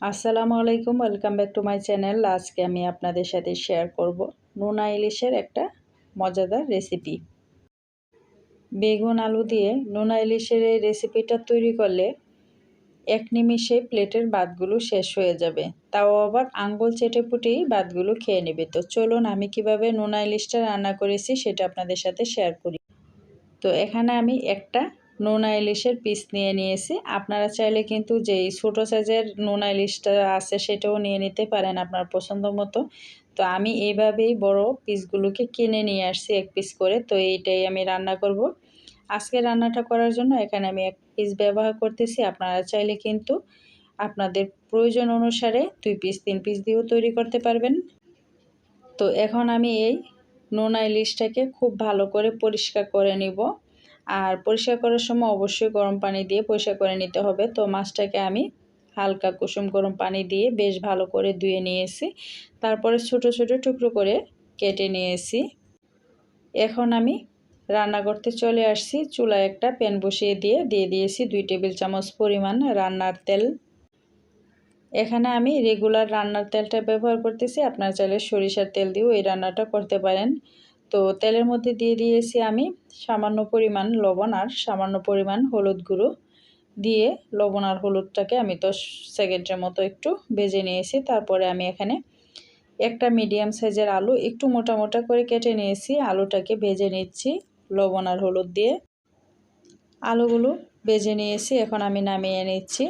আসসালামু আলাইকুম, welcome back to my channel. আজকে আমি আপনাদের সাথে শেয়ার করব নোনা ইলিশের একটা মজাদার রেসিপি। বেগুন আলু দিয়ে নোনা ইলিশের এই রেসিপিটা তৈরি করলে এক নিমিষে প্লেটের ভাতগুলো শেষ হয়ে যাবে। তাও আবার আঙ্গুল চেটে পুটেই ভাতগুলো খেয়ে নেবে। তো চলুন, আমি কীভাবে নোনা ইলিশটা রান্না করেছি সেটা আপনাদের সাথে শেয়ার করি। তো এখানে আমি একটা নোনা ইলিশের পিস নিয়ে নিয়েছি। আপনারা চাইলে কিন্তু যেই ছোটো সাইজের নোনা ইলিশটা আছে সেটাও নিয়ে নিতে পারেন আপনার পছন্দ মতো। তো আমি এইভাবেই বড় পিসগুলোকে কিনে নিয়ে আসছি এক পিস করে। তো এইটাই আমি রান্না করব। আজকে রান্নাটা করার জন্য এখানে আমি এক পিস ব্যবহার করতেছি। আপনারা চাইলে কিন্তু আপনাদের প্রয়োজন অনুসারে দুই পিস তিন পিস দিয়েও তৈরি করতে পারবেন। তো এখন আমি এই নোনা ইলিশটাকে খুব ভালো করে পরিষ্কার করে নিব। আর পরিষ্কার করার সময় অবশ্যই গরম পানি দিয়ে পরিষ্কার করে নিতে হবে। তো মাছটাকে আমি হালকা কুসুম গরম পানি দিয়ে বেশ ভালো করে ধুয়ে নিয়েছি। তারপরে ছোট ছোট টুকরো করে কেটে নিয়েছি। এখন আমি রান্না করতে চলে আসছি। চুলায় একটা প্যান বসিয়ে দিয়ে দিয়ে দিয়েছি দুই টেবিল চামচ পরিমাণ রান্নার তেল। এখানে আমি রেগুলার রান্নার তেলটা ব্যবহার করতেছি। আপনার চাইলে সরিষার তেল দিয়েও এই রান্নাটা করতে পারেন। তো তেলের মধ্যে দিয়ে দিয়েছি আমি সামান্য পরিমাণ লবণ আর সামান্য পরিমাণ হলুদ গুঁড়ো। দিয়ে লবণ আর হলুদটাকে আমি দশ সেকেন্ডের মতো একটু ভেজে নিয়েছি। তারপরে আমি এখানে একটা মিডিয়াম সাইজের আলু একটু মোটা মোটা করে কেটে নিয়েছি। আলুটাকে ভেজে নিচ্ছি লবণ আর হলুদ দিয়ে। আলুগুলো ভেজে নিয়েছি। এখন আমি নামিয়ে নিচ্ছি।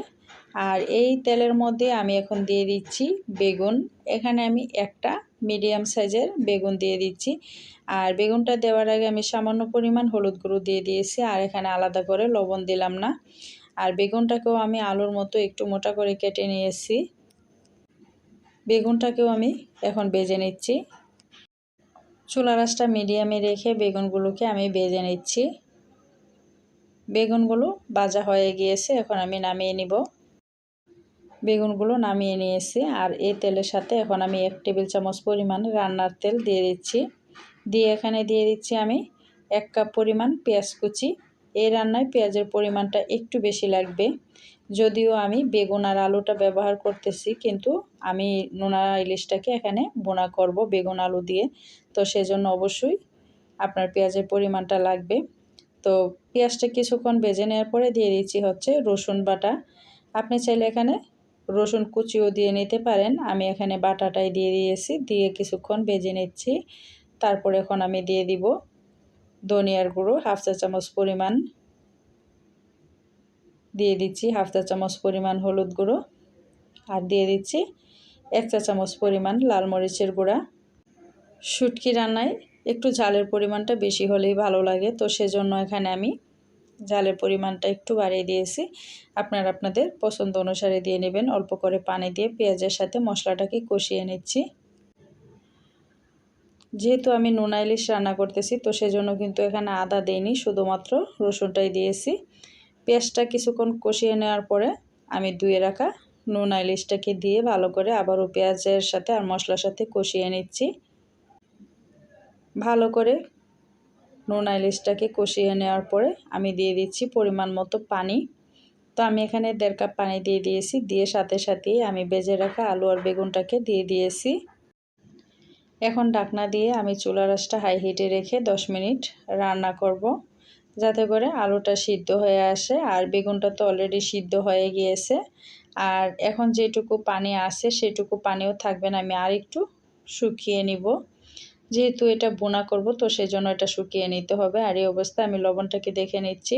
আর এই তেলের মধ্যে আমি এখন দিয়ে দিচ্ছি বেগুন। এখানে আমি একটা মিডিয়াম সাইজের বেগুন দিয়ে দিচ্ছি। আর বেগুনটা দেওয়ার আগে আমি সামান্য পরিমাণ হলুদ গুঁড়ো দিয়ে দিয়েছি, আর এখানে আলাদা করে লবণ দিলাম না। আর বেগুনটাকেও আমি আলুর মতো একটু মোটা করে কেটে নিয়েছি। বেগুনটাকেও আমি এখন বেজে নিচ্ছি। চুলা রাসটা মিডিয়ামে রেখে বেগুনগুলোকে আমি বেজে নিচ্ছি। বেগুনগুলো বাজা হয়ে গিয়েছে, এখন আমি নামিয়ে নিব। বেগুনগুলো নামিয়ে নিয়েছি আর এই তেলের সাথে এখন আমি এক টেবিল চামচ পরিমাণ রান্নার তেল দিয়ে দিচ্ছি। দিয়ে এখানে দিয়ে দিচ্ছি আমি এক কাপ পরিমাণ পেঁয়াজ কুচি। এই রান্নায় পেঁয়াজের পরিমাণটা একটু বেশি লাগবে। যদিও আমি বেগুন আর আলুটা ব্যবহার করতেছি, কিন্তু আমি নোনা ইলিশটাকে এখানে বোনা করব বেগুন আলু দিয়ে। তো সেজন্য অবশ্যই আপনার পেঁয়াজের পরিমাণটা লাগবে। তো পেঁয়াজটা কিছুক্ষণ বেজে নেওয়ার পরে দিয়ে দিচ্ছি হচ্ছে রসুন বাটা। আপনি চাইলে এখানে রসুন কুচিও দিয়ে নিতে পারেন। আমি এখানে বাটাটাই দিয়ে দিয়েছি। দিয়ে কিছুক্ষণ বেজে নিচ্ছি। তারপর এখন আমি দিয়ে দিব ধনিয়ার গুঁড়ো, হাফ চা চামচ পরিমাণ। দিয়ে দিচ্ছি হাফ চা চামচ পরিমাণ হলুদ গুঁড়ো। আর দিয়ে দিচ্ছি এক চা চামচ পরিমাণ লাল মরিচের গুঁড়া। শুটকি রান্নায় একটু ঝালের পরিমাণটা বেশি হলেই ভালো লাগে। তো সেজন্য এখানে আমি ঝালের পরিমাণটা একটু বাড়িয়ে দিয়েছি। আপনারা আপনাদের পছন্দ অনুসারে দিয়ে নেবেন। অল্প করে পানি দিয়ে পেঁয়াজের সাথে মশলাটাকে কষিয়ে নিচ্ছি। যেহেতু আমি নুন ইলিশ রান্না করতেছি, তো সেজন্য কিন্তু এখানে আদা দেইনি, শুধুমাত্র রসুনটাই দিয়েছি। পেঁয়াজটা কিছুক্ষণ কষিয়ে নেওয়ার পরে আমি ধুয়ে রাখা নুন ইলিশটাকে দিয়ে ভালো করে আবারও পেঁয়াজের সাথে আর মশলার সাথে কষিয়ে নিচ্ছি। ভালো করে নুন ইলিশটাকে কষিয়ে নেওয়ার পরে আমি দিয়ে দিচ্ছি পরিমাণ মতো পানি। তো আমি এখানে দেড় কাপ পানি দিয়ে দিয়েছি, দিয়ে সাথে সাথেই আমি বেজে রাখা আলু আর বেগুনটাকে দিয়ে দিয়েছি। এখন ডাকনা দিয়ে আমি চুলা রাসটা হাই হিটে রেখে 10 মিনিট রান্না করব। যাতে করে আলুটা সিদ্ধ হয়ে আসে আর বেগুনটা তো অলরেডি সিদ্ধ হয়ে গিয়েছে। আর এখন যেটুকু পানি আছে সেটুকু পানিও থাকবে না, আমি আর একটু শুকিয়ে নিব। যেহেতু এটা বোনা করব, তো সেই জন্য এটা শুকিয়ে নিতে হবে। আর এই অবস্থায় আমি লবণটাকে দেখে নিচ্ছি।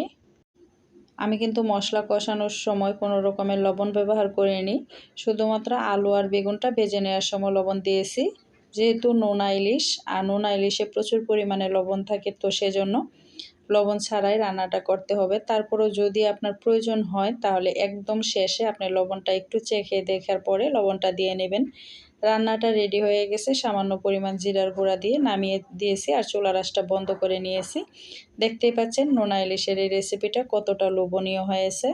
আমি কিন্তু মশলা কষানোর সময় কোনো রকমের লবণ ব্যবহার করিনি। শুধুমাত্র আলু আর বেগুনটা ভেজে নেওয়ার সময় লবণ দিয়েছি। যেহেতু নোনা ইলিশ, আর নোনা ইলিশে প্রচুর পরিমাণে লবণ থাকে, তো সেজন্য লবণ ছাড়াই রান্নাটা করতে হবে। তারপরেও যদি আপনার প্রয়োজন হয়, তাহলে একদম শেষে আপনি লবণটা একটু চেখে দেখার পরে লবণটা দিয়ে নেবেন। রান্নাটা রেডি হয়ে গেছে। সামান্য পরিমাণ জিরার গুঁড়া দিয়ে নামিয়ে দিয়েছি আর চোলা রাসটা বন্ধ করে নিয়েছি। দেখতেই পাচ্ছেন নোনা ইলিশের এই রেসিপিটা কতটা লোভনীয় হয়েছে।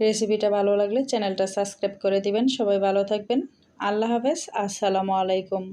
রেসিপিটা ভালো লাগলে চ্যানেলটা সাবস্ক্রাইব করে দিবেন। সবাই ভালো থাকবেন। আল্লাহ হাফেজ। আসসালামু আলাইকুম।